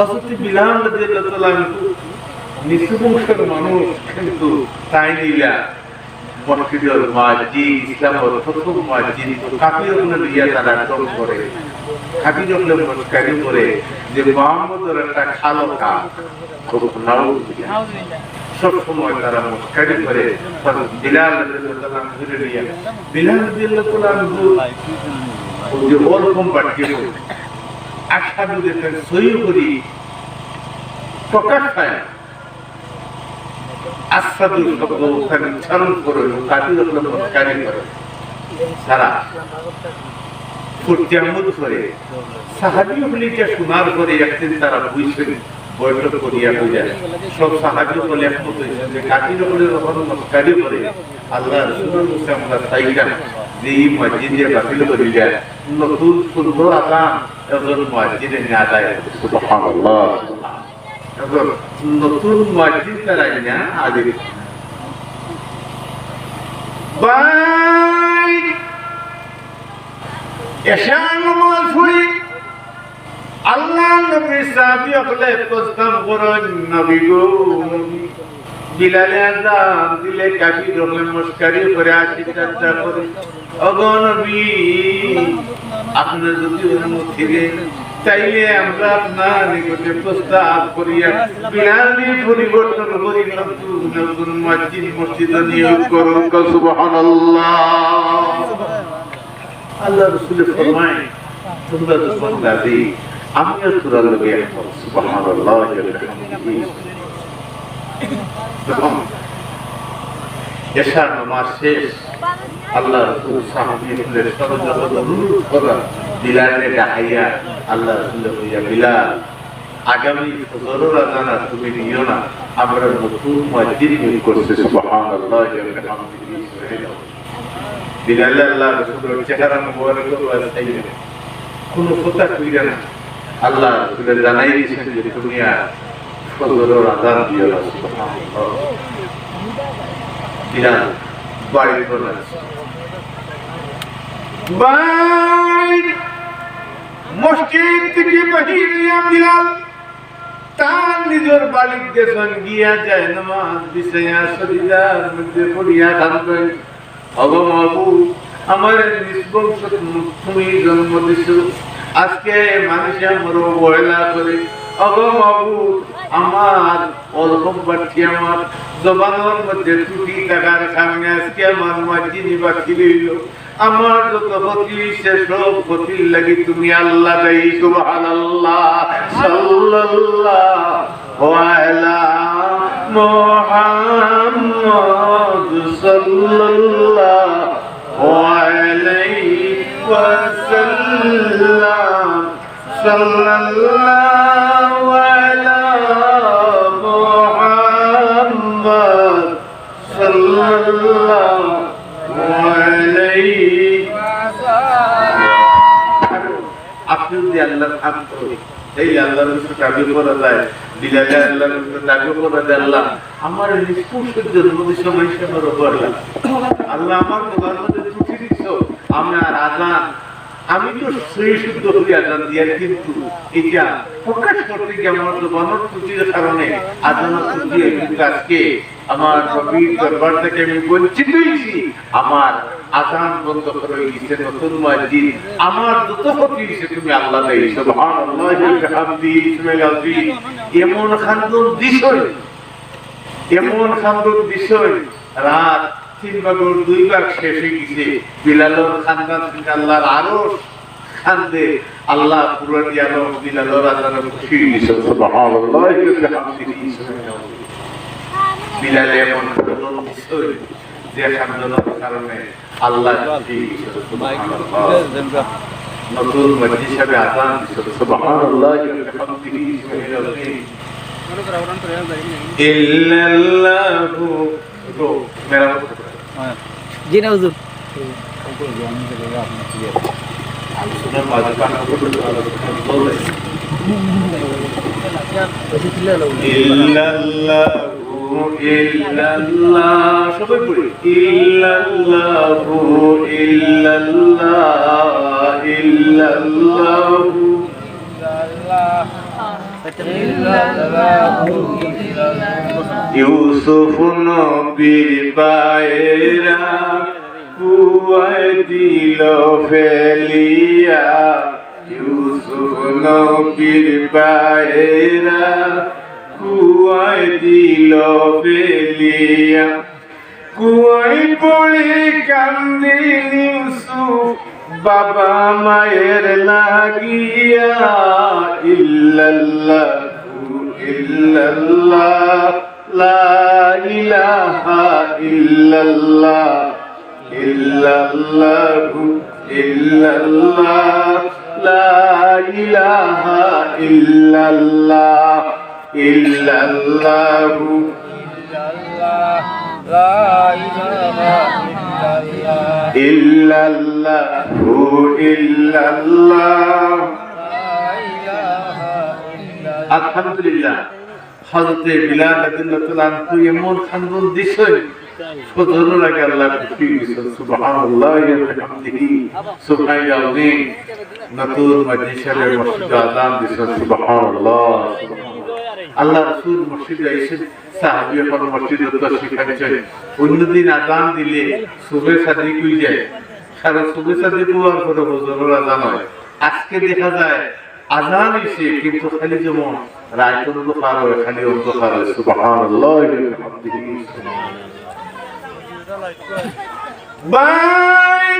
হযরত বিলাল রাদিয়াল্লাহু বংশের মানুষ কিন্তু তাই নিলা। মসজিদের মসজিদ ইসলামের প্রথম মসজিদ কাফির ইয়া তারা টল করে কাফির হলে মস্কারি করে যে মোহাম্মদের একটা খালো কা খুব নাউজুবিল্লাহ সব তারা মস্কারি করে বিলাল নিয়ে। বিলাল যে আশাদু দেখেন সই করি, প্রকাশ পায় আসাদুল শব্দ ওখানে উচ্চারণ করে কাজী যখন নমস্কারী করে। সারা ফুটিয়ামুদ করে। সাহাবি হলিটা শোনার পরে একদিন তারা বুঝছেন বৈঠক করিয়া বুঝা সব সাহায্য বলে একমত হয়েছে যে কাজী করে আল্লাহ আমরা চাইলাম যে এই মসজিদে বাতিল করি যায় নতুন সুন্দর আকাম একজন মসজিদে নিয়ে আদায় সুবহানাল্লাহ নতুন মসজিদ তারাই না আগে ভাই এশার নামাজ আল্লাহ নবী সাহাবী হলে প্রস্তাব করেন নবী গো বিলালে আজান দিলে কাফি রকম মস্কারি করে আসি চর্চা করে। অগো নবী, আপনার যদি অনুমতি দেন চাইলে আমরা আপনার নিকটে প্রস্তাব করিয়া বিলালি পরিবর্তন করি নতুন মসজিদ মসজিদ নিয়োগ করুন সুবহানাল্লাহ। আল্লাহ রসুলের ফরমায় তোমরা দাবি আমিও তোরা লোকে সুবহানাল্লাহ যখন এশার নামাজ শেষ আল্লাহ রসুল সাহাবিদের সরজগত অনুরোধ করা বিলালে ডাকাইয়া আল্লাহ রসুল হইয়া বিলাল আগামী ফজরের আজানা তুমি নিও না আমরা নতুন মসজিদ তৈরি করছি সুবহানাল্লাহ বিলালে আল্লাহ রসুলের চেহারা মোবারক চাইবে কোনো কথা কইরা না আল্লাহ রসুলের জানাই দিয়েছেন যে তুমি আর ফজরের আজান দিও না সুবহানাল্লাহ বিলাল বাড়ি করে মসজিদ থেকে বাহিরিয়া বিলাল তার নিজের বাড়ির গেছেন গিয়া যায় জন্ম দিছ আজকে মানুষ আমার অবহেলা করে অগমাবু আমার বাড়ছি আমার। জবানের মধ্যে ত্রুটি থাকার কারণে আজকে আমার মাঝিনি বাকি রইল। আমার যত ক্ষতি সে সব ক্ষতির লাগি তুমি আল্লাহ দেই, সুবহানাল্লাহ। সাল্লাল্লাহু আলা মুহাম্মদ সাল্লাল্লাহু আলাইহি ওয়াসাল্লাম। সাল্লাল্লাহু আপনি যদি আল্লাহর আন্ত এই আল্লাহর কিছু দাবি করা যায় বিলালে আল্লাহর কিছু দাবি করা যায় আল্লাহ আমার নিষ্পুষ্ট জন্মদিন সময় আমার উপর আল্লাহ আমার তোমার মধ্যে ত্রুটি দিচ্ছ আমার আজান আমি তো সেই শুদ্ধ আজান দিয়া, কিন্তু এটা প্রকাশ করতে গিয়ে আমার জবানোর ত্রুটির কারণে ত্রুটি কিন্তু আজকে আমার নবীর দরবার থেকে আমি বঞ্চিত হয়েছি। আমার আজান বন্ধ করে দিয়েছে নতুন মসজিদ। আমার তুমি আল্লাহ দেই এমন খান্দন বিষয় এমন খান্দন বিষয় রাত তিন ভাগের দুই ভাগ শেষ গেছে বিলালর খানদান থেকে আল্লাহর আরও খান্দে আল্লাহ পুরান ইয়ালো বিলালর আল্লাহর খুশি বিলালে এমন যে খান্দনের কারণে আল্লাহ নতুন মসজিদ হিসাবে দিয়েছে। সুবহানাল্লাহ। ইল্লাল্লাহু হবে। জি না হুজুর। করতে বলবে ইল্লাল্লাহু ইল্লাল্লাহ সবাই পড়ি ইল্লাল্লাহু ইল্লাল্লাহ ইল্লাল্লাহু ইউসুফ নবীর পায়েরা কুয়ায় দিল ফেলিয়া। ইউসুফ নবীর পায়েরা কুয়ায় দিল ফেলিয়া। কুয়াই পড়ে কান্দিল ইউসুফ, বাবা মায়ের লাগিয়া। ইল্লাল্লাহ ইল্লাল্লাহ। লা ইলাহা ইল্লাল্লাহ ইল্লাল্লাহ ইল্লাল্লাহ লা ইলাহা ইল্লাল্লাহ ইল্লাল্লাহ ইল্লাল্লাহু ইল্লাল্লাহ। আলহামদুলিল্লাহ। হযরতে বিলাল রাদিয়াল্লাহু এমন খান্দন দিছেন অন্যদিন আযান দিলে সুবে সাদিক হয়ে যায়। সারা সুবে সাদিক আজকে দেখা যায় আজান এসে কিন্তু খালি যেমন রাত অন্ধকার হয় খালি অন্ধকার হয় সুবহানাল্লাহ ওয়া বিহামদিহি। ভাই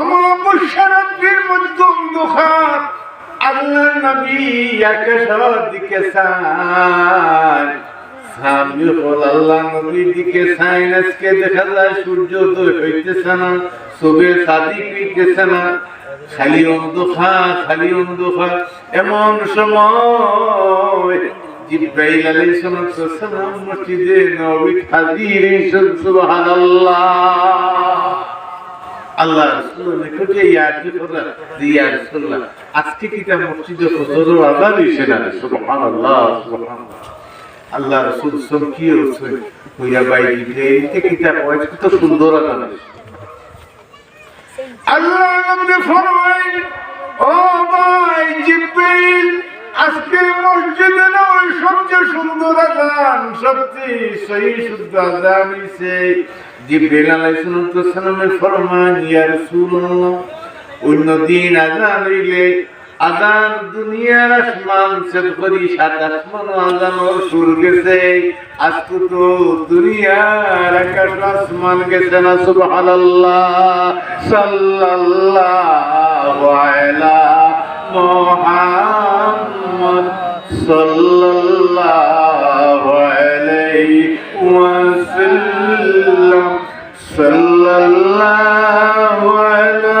অমবশরতের মধ্যে অন্ধকার আল্লাহ নবী আকাশের দিকে চান সামনে হল আল্লাহ নবীর দিকে চাইন আজকে দেখা যায় সূর্যোদয় হইতেছে না সবে সাদিক হইতেছে না। খালি অন্ধকার খালি অন্ধকার এমন সময় জিব্রাইল আলাইহিস সালাম মসজিদে নববী হাজির সুবহানাল্লাহ। আল্লাহ রাসূলের আজকে কি তা মসজিদে হুজুর আযান হইছে না? সুবহানাল্লাহ আল্লাহ রাসূল সবকি হচ্ছে হইয়া বাই জিব্রাইল থেকে কিতাব ওয়াজ কত সুন্দর আযান হইছে আল্লাহ নবী ফরমাই ও ভাই জিব্রাইল আজকের মসজিদে না ওই সবচেয়ে সুন্দর আজান, সবচেয়ে সহি শুদ্ধ আজান হইছে। জিব্রাইল আলাইহিস সালামের ফরমান ইয়া রাসূলুল্লাহ, অন্য দিন আজান হইলে আজান দুনিয়ার আসমান সেদ করি সাত আসমান, আজান ওর সুর গেছে। আজকে তো দুনিয়ার আকাশ আসমান গেছে না, সুবহানাল্লাহ। সাল্লাল্লাহু আলা মুহাম্মদ সাল্লাল্লাহু আলাইহি ওয়াসাল্লাম। সাল্লাল্লাহু আলা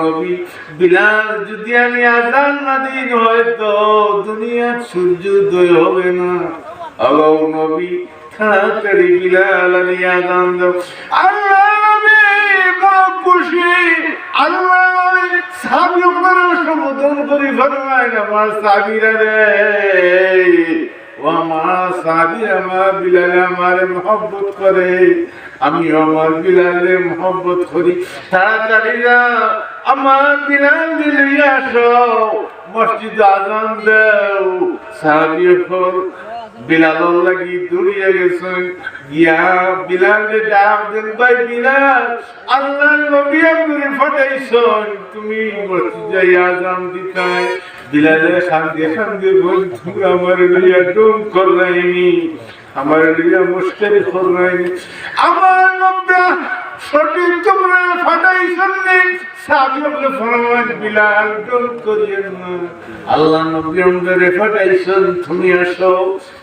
নবী, বিলাল, যদি আমি আজান না দিন হয়তো দুনিয়ার সূর্যোদয় হবে না। ওগো নবী বিলাল, আমি আজান নবী বড় খুশি। আল্লাহ নবী আপনারা সম্বোধন করি, ফরমায় আমার সাহাবীরা রে, ও আমার সাহাবী আমার বিলাল আমার মহব্বত করে। আমি আমার বিলালে মহব্বত করি। তাড়াতাড়ি না আমার বিলাল দিলে আসো। মসজিদ আজান দেও। সাহাবী হল বিলাল লাগি দৌড়িয়ে গেছেন গিয়া বিলালে ডাক দেন, ভাই বিলাল আল্লাহ নবী আপনি ফাটাইছেন তুমি মসজিদে আজান দিতাই। বিলালে শান্তি শান্তি বল তুমি আমার লইয়া ডুম করলাইনি। আমার লইয়া মুশকিল করলাইনি আমার নব্বা সঠিক তোমরা ফাটাইছেন নেই সাহাবী বলে ফরমান বিলাল ডুম করিয়েন না। আল্লাহ নবী আমাদের ফাটাইছেন, তুমি আসো,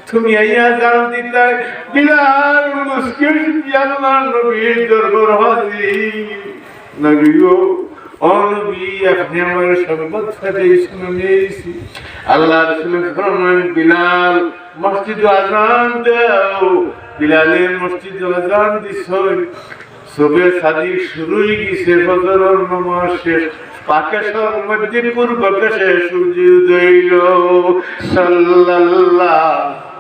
তুমি আইয়া জান দিতে। বিলাল মুশকিল আল্লাহ নবী দরবার হাজির। নবীও নবী আপনি আমার সাথে শুনেছি। আল্লাহ রসুল ফরমান বিলাল, মসজিদ আজান দাও। বিলালের মসজিদ আজান দিছ সবে সাদি শুরুই গেছে বদরের নামাজ শেষ। সাল্লাল্লাহু